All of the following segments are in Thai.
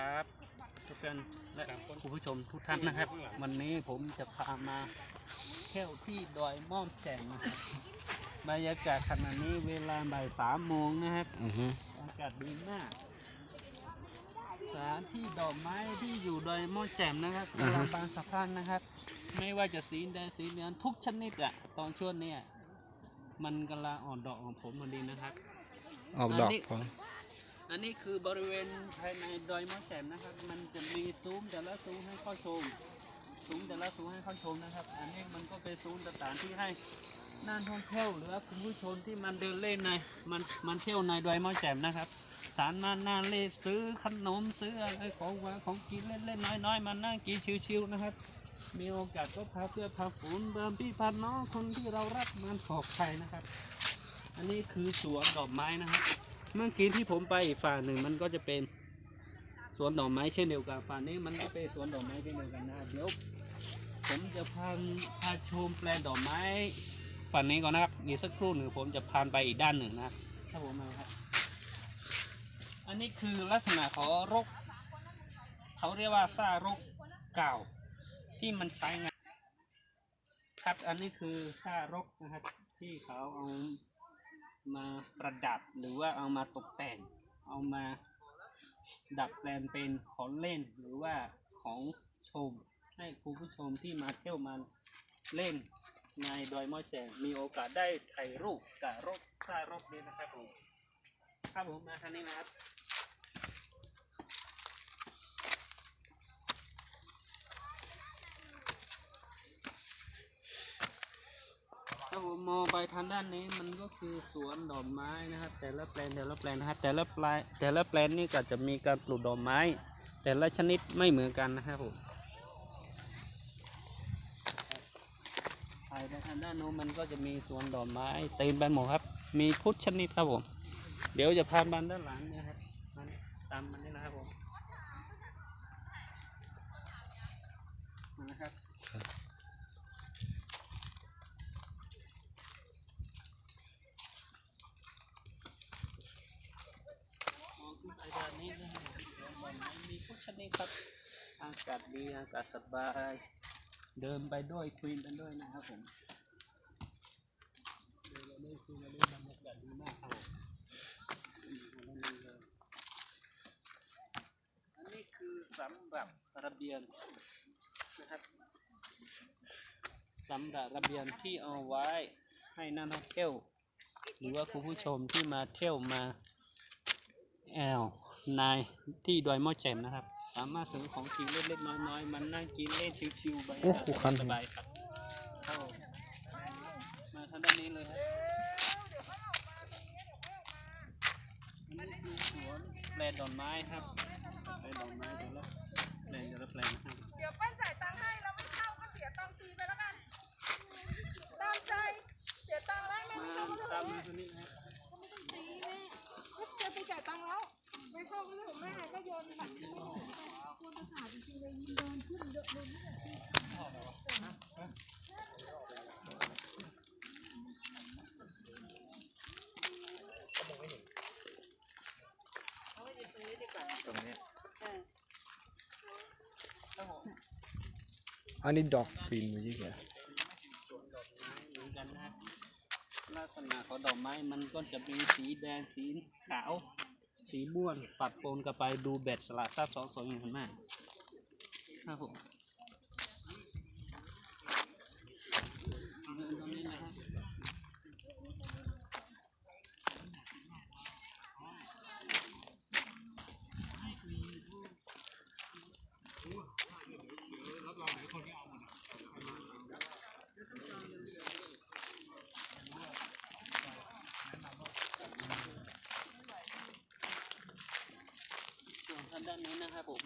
ครับทุกท่านและคุณผู้ชมทุกท่านนะครับ วันนี้ผมจะพามาเที่ยวที่ดอยม่อมแจ่มนะครับบรรยากาศขณะนี้เวลาบ่ายสามโมงนะครับอือฮึอากาศดีมาก สถานที่ดอกไม้ที่อยู่ดอยม่อนแจ่มนะครับกำลังบานสะพรั่งนะครับ ไม่ว่าจะสีแดงสีเหลืองทุกชนิดอะตอนช่วงเนี้ยมันกำลังอ่อนดอกของผมพอดีนะครับ ออกดอกอันนี้ พอ อันนี้คือบริเวณภายในดอยมอแจ่มนะครับ มันจะมีซุ้มแต่ละซุ้มให้เข้าชม ซุ้มแต่ละซุ้มให้เข้าชมนะครับ อันนี้มันก็เป็นซุ้มต่างๆที่ให้นักท่องเที่ยวหรือว่าคุณผู้ชมที่มันเดินเล่นในมันมันเที่ยวในดอยมอแจ่มนะครับ สารมานาเล่ซื้อขนมซื้ออะไรของหวานของกินเล่นๆน้อยๆมานั่งกินชิวๆนะครับ มีโอกาสก็พาเพื่อนพาฝูนเดินพี่พาน้องคนที่เรารักมันปลอดภัยนะครับ อันนี้คือสวนดอกไม้นะครับ เมื่อกี้ที่ผมไปอีกฝั่งหนึ่งมันก็จะเป็นสวนดอกไม้เช่นเดียวกันฝั่งนี้มันก็เป็นสวนดอกไม้เช่นเดียวกันนะครับเดี๋ยวผมจะพาพาชมแปลงดอกไม้ฝั่งนี้ก่อนนะครับอีกสักครู่หนึ่งผมจะพาไปอีกด้านหนึ่งนะครับถ้าผมมาครับ อันนี้คือลักษณะของรก เขาเรียกว่าซ่ารกเก่าที่มันใช้งานครับอันนี้คือซ่ารกนะครับที่เขาเอา มาประดับหรือว่าเอามาตกแต่ง เอามาดัดแปลงเป็นของเล่นหรือว่าของชม ให้คุณผู้ชมที่มาเที่ยวมาเล่นในดอยมอแจงมีโอกาสได้ถ่ายรูปกับรบซากรกนี้นะครับผมครับผมมาทางนี้นะครับ ถ้าผ มองไปทางด้านนี้มันก็คือสวนดอกไม้นะครับ แต่ละแปลงแต่ละแปลงนะครับแต่ละปลายแต่ละแปลงนี่ก็จะมีการปลูกดอกไม้ แต่ละชนิดไม่เหมือนกันนะครับผมไปทางด้านโน้นมันก็จะมีสวนดอกไม้เต็มไปหมดครับ มีทุกชนิดครับผม เดี๋ยวจะพาบันด้านหลังนี่ยครับตามมันนี่นะครับผมมานะครับ มองขึ้นไปด้านนี้นะครับมัน มีทุกชนิดครับ อากาศดีอากาศสบาย เดินไปด้วยคุยกันด้วยนะครับผมเดินไปด้วยคุยกันด้วยบรรยากาศดีมากครับผมอันนี้คือสำหรับระเบียงนะครับสำหรับระเบียงที่เอาไว้ให้นักท่องเที่ยวหรือว่าคุณผู้ชมที่มาเที่ยวมาแอลนายที่ดอยม่อแจ่มนะครับ สามารถซื้อของกินเล็กๆน้อยๆมันนั่งกินเล่นชิวๆไปโอ้โหคัน สบายครับเข้ามาทางด้านนี้เลยครับอันนี้คือสวนแปลงดอกไม้ครับแปลงดอกไม้แต่ละแปลงแต่ละแปลงนะครับ เดี๋ยวเป้นจ่ายตังค์ให้แล้วไม่เข้าก็เสียตังค์ฟรีไปแล้วกันตามใจ เสียตังค์แล้วไม่ มา เข้าก็ ตาม เถ มา อะ ทางนี้นะครับ จะไปจ่ายตังค์แล้ว ไม่เข้าก็เถอะแม่ก็โยนบัตรไม่ได้ควรจะขาดจริงๆเลยมันเดินขึ้นเยอะเลยนี่ ครับผม อันนี้ดอกฟินอย่างนี้เหมือนกันนะครับลักษณะของดอกไม้มันก็จะมีสีแดงสีขาว สีม่วงปัดปนกันไปดูแบดสลัดซับสองสวยงามมากครับผมเดินตรงนี้นะครับส่วนทางด้านนี้นะครับ ผม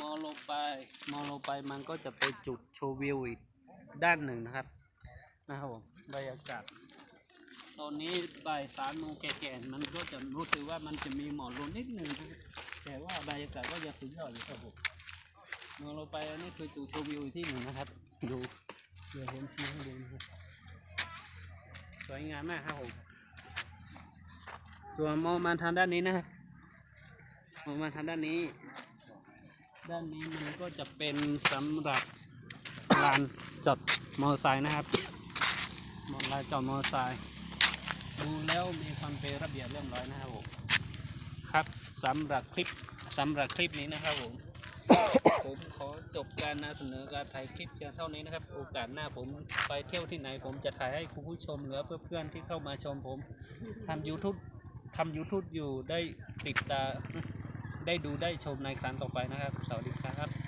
มองลงไปมองลงไปมันก็จะเป็นจุดโชว์วิวอีกด้านหนึ่งนะครับ นะครับผมบรรยากาศตอนนี้บ่ายสามโมงแก่ๆมันก็จะรู้สึกว่ามันจะมีหมอกลงนิดหนึ่งนะแต่ว่าบรรยากาศก็ยังสุดยอดอยู่ครับผมมองลงไปอันนี้คือจุดโชว์วิวที่หนึ่งนะครับ ดูเดี๋ยวผมชี้ให้ดูนะครับสวยงามมากครับผมส่วนมองมาทางด้านนี้นะครับมองมาทางด้านนี้ ด้านนี้มันก็จะเป็นสำหรับลานจอดมอเตอร์ไซค์นะครับมอลานจอดมอเตอร์ไซค์ดูแล้วมีความเป็นระเบียบเรียบร้อยนะครับผมครับสำหรับคลิปสำหรับคลิปนี้นะครับผมผมขอจบการนำเสนอการถ่ายคลิปเพียงเท่านี้นะครับ โอกาสหน้าผมไปเที่ยวที่ไหนผมจะถ่ายให้คุณผู้ชมหรือว่าเพื่อนๆที่เข้ามาชมผมทำ YouTube ทำ YouTube อยู่ได้ติดตา ได้ดูได้ชมในครั้งต่อไปนะครับ สวัสดีครับ